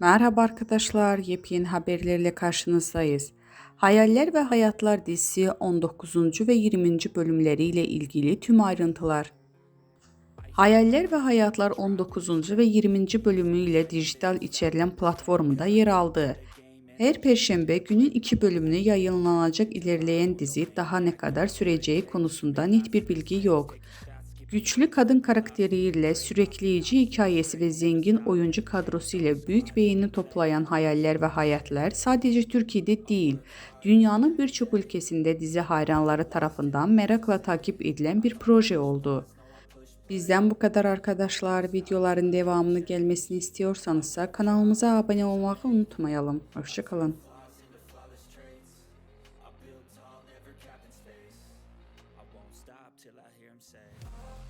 Merhaba arkadaşlar, yepyeni haberlerle karşınızdayız. Hayaller ve Hayatlar dizisi 19. ve 20. bölümleriyle ilgili tüm ayrıntılar. Hayaller ve Hayatlar 19. ve 20. bölümüyle dijital içerilen platformunda yer aldı. Her perşembe günün iki bölümünü yayınlanacak ilerleyen dizi daha ne kadar süreceği konusunda net bir bilgi yok. Güçlü kadın karakteriyle sürükleyici hikayesi ve zengin oyuncu kadrosu ile büyük beğeni toplayan Hayaller ve Hayatlar sadece Türkiye'de değil, dünyanın birçok ülkesinde dizi hayranları tarafından merakla takip edilen bir proje oldu. Bizden bu kadar arkadaşlar. Videoların devamını gelmesini istiyorsanız kanalımıza abone olmayı unutmayalım. Hoşçakalın. till I hear him say.